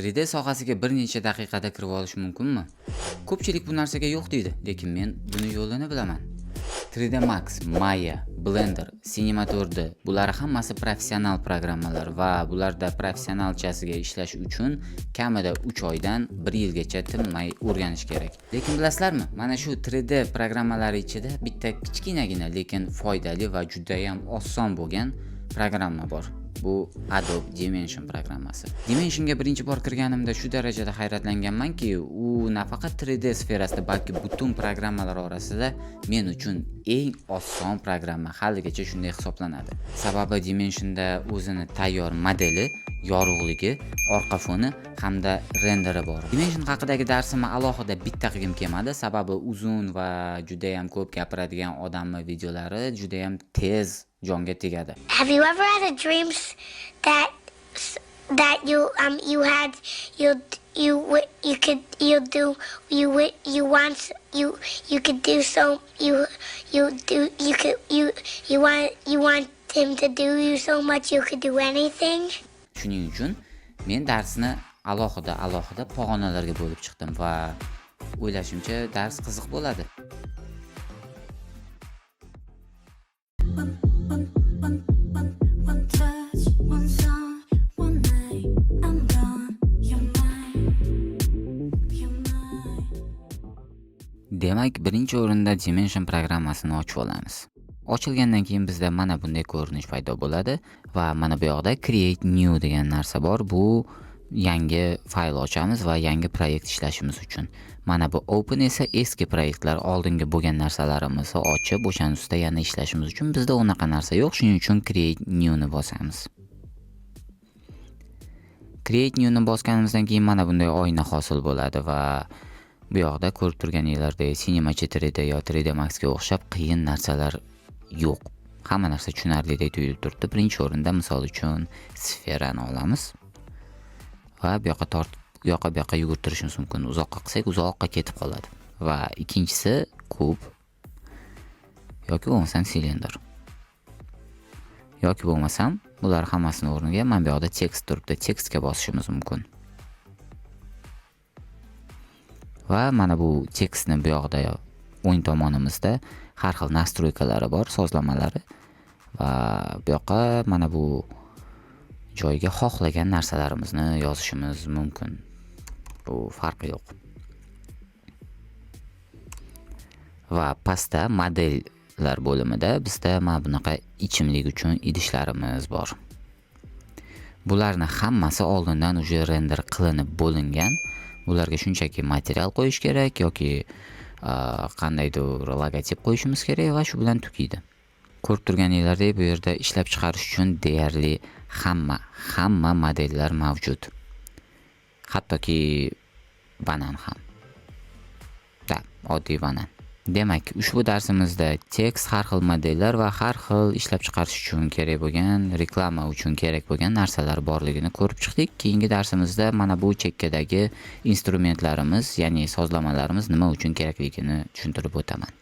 3D sohasiga bir necha daqiqada kirib olish mumkinmi? Ko'pchilik bu narsaga yo'q deydi, lekin men buni yo'lini bilaman. 3D Max, Maya, Blender, Cinema 4D bular hammasi professional programmalar va bularda professionalchasiga ishlash uchun kamida 3 oydan 1 yilgacha tinmay o'rganish kerak. Lekin bilasizlarmi, mana shu 3D programmalari ichida bitta kichkinagina lekin foydali va juda ham oson bo'lgan programma bor. Bu Adobe Dimension programmasi. Dimensionga birinchi bor kirganimda shu darajada hayratlanganmanki, u nafaqat 3D sferasida, balki butun programmalar orasida men uchun eng oson programma haligacha shunday hisoblanadi. Sababi Dimensionda o'zini tayyor modeli, yorug'ligi, orqa foni hamda renderi bor. Dimension haqidagi darsimni alohida bitta qilgim kelmadi, sababi uzun va juda ham ko'p gapiradigan odamning videolari juda ham tez jonga tegadi. Have you ever had a dreams that that you um you had you you you could you do you you want you you could do so you you do you could you you want you want him to do you so much you could do anything? Shuning uchun men darsni alohida alohida pog'onalarga bo'lib chiqdim va o'ylashimcha dars qiziq bo'ladi. Demak, birinchi o'rinda Dimension programmasini ochib olamiz. Ochilgandan keyin bizda mana bunday ko'rinish paydo bo'ladi va mana bu yoqda create new degan narsa bor. Bu yangi fayl ochamiz va yangi proyekt ishlashimiz uchun. Mana bu open esa eski proyektlar oldingi bo'lgan narsalarimizni ochib, o'shani ustida yana ishlashimiz uchun bizda unaqa narsa yo'q. Shuning uchun create new ni bosamiz. Create new ni bosganimizdan keyin mana bunday oyna hosil bo'ladi va bu yoqda ko'rib turganinglardek Cinema 4D yo 3D maxga o'xshab qiyin narsalar yo'q. Hamma narsa tushunarlidek tuyulib turibdi. Birinchi o'rinda misol uchun sferani olamiz va bu yoqqa tortib bu yoqqa bu yoqqa yugurtirishimiz mumkin. Uzoqqa qilsak uzoqqa ketib qoladi. Va ikkinchisi kub yoki bo'lmasam silindr. Yoki bo'lmasam bular hammasini o'rniga mana bu yoqda tekst turibdi. Tekstga bosishimiz mumkin. Va mana bu tekstni bu yoqda o'ng tomonimizda har xil nastroykalari bor, sozlamalari va bu yoqqa mana bu joyga xohlagan narsalarimizni yozishimiz mumkin. Bu farqi yo'q. Va pastda modellar bo'limida bizda mana bunaqa ichimlik uchun idishlarimiz bor. Bularni hammasi oldindan уже render qilinib bo'lingan. Ularga shunchaki material qo'yish kerak yoki qandaydir logotip qo'yishimiz kerak va shu bilan tugaydi. Ko'rib turganinglardek bu yerda ishlab chiqarish uchun deyarli hamma, hamma modellar mavjud. Hattoki banan ham. да oddiy banan. Demak, ushbu darsimizda tekst, har xil modellar va har xil ishlab chiqarish uchun kerak bo'lgan, reklama uchun kerak bo'lgan narsalar borligini ko'rib chiqdik. Keyingi darsimizda mana bu chekkadagi instrumentlarimiz, ya'ni sozlamalarimiz nima uchun kerakligini tushuntirib o'taman.